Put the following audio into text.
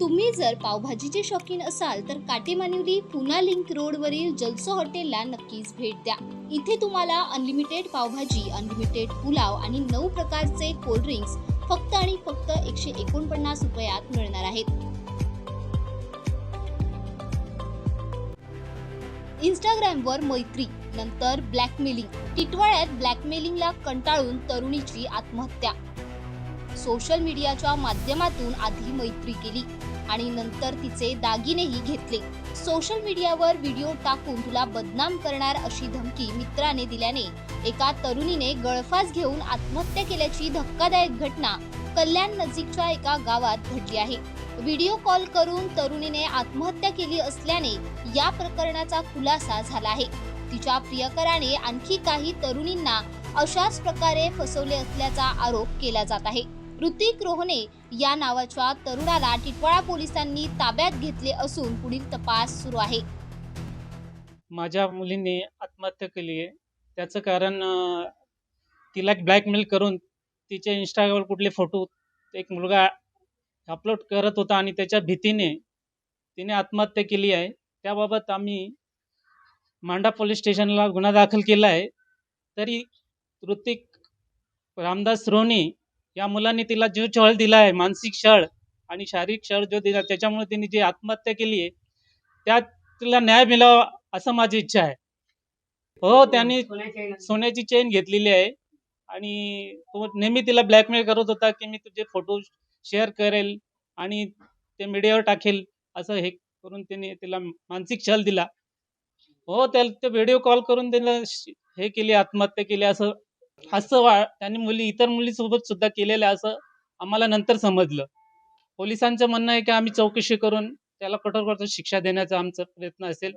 तुम्ही जर पावभाजीचे शौकीन असाल तर काटेमानिवली पुना लिंक रोडवरील जलसो हॉटेलला नक्कीच भेट द्या. इथे तुम्हाला अनलिमिटेड पावभाजी अनलिमिटेड पुलाव आणि नऊ प्रकारचे कोल्ड्रिंक्स फक्त आणि फक्त एकशे एकोणपन्नास रुपयात मिळणार आहेत. इंस्टाग्रामवर मैत्री नंतर ब्लॅकमेलिंग टिटवाळ्यात ब्लॅकमेलिंगला कंटाळून तरुणीची आत्महत्या. सोशल मीडियाच्या माध्यमातून आधी मैत्री केली आणि नंतर तिचे दागिनेही घेतले. सोशल मीडियावर व्हिडिओ टाकून तुला बदनाम करणार अशी धमकी मित्राने दिल्याने एका तरुणीने गळफास घेऊन आत्महत्या केल्याची धक्कादायक घटना कल्याण नजीकच्या एका गावात घडली आहे. व्हिडिओ कॉल करून तरुणीने आत्महत्या केली असल्याने या प्रकरणाचा खुलासा झाला आहे. तिच्या प्रियकराने आणखी काही तरुणींना अशाच प्रकारे फसवले असल्याचा आरोप केला जात आहे. ऋतिक रोहने या नावाच्या तरुणाला टिटवाळा पोलिसांनी ताब्यात घेतले असून पुढील तपास सुरू आहे. माझ्या मुलीने आत्महत्या केली आहे. त्याचं कारण तिला ब्लॅकमेल करून तिच्या इंस्टाग्रामवर कुठले फोटो एक मुलगा अपलोड करत होता आणि त्याच्या भीतीने तिने आत्महत्या केली आहे. त्याबाबत आम्ही मांडा पोलीस स्टेशनला गुन्हा दाखल केला आहे. तरी ऋतिक रामदास रोनी या मुलांनी तिला जो छळ दिला आहे मानसिक छळ आणि शारीरिक छळ जो दिला त्याच्यामुळे तिने जी आत्महत्या केली आहे त्यात तिला न्याय मिळावा असं माझी इच्छा आहे. हो त्यांनी सोन्याची चेन घेतलेली आहे आणि तो नेहमी तिला ब्लॅकमेल करत होता की मी तुझे फोटो शेअर करेल आणि ते मीडियावर टाकेल असं हे करून त्याने तिला मानसिक छल दिला. हो त्याला ते व्हिडिओ कॉल करून त्याला हे केली आत्महत्या केली असं असं वा त्यांनी मुली इतर मुलीसोबत सुद्धा केलेलं आहे असं आम्हाला नंतर समजलं. पोलिसांचं म्हणणं आहे की आम्ही चौकशी करून त्याला कठोर कठोर शिक्षा देण्याचा आमचा प्रयत्न असेल.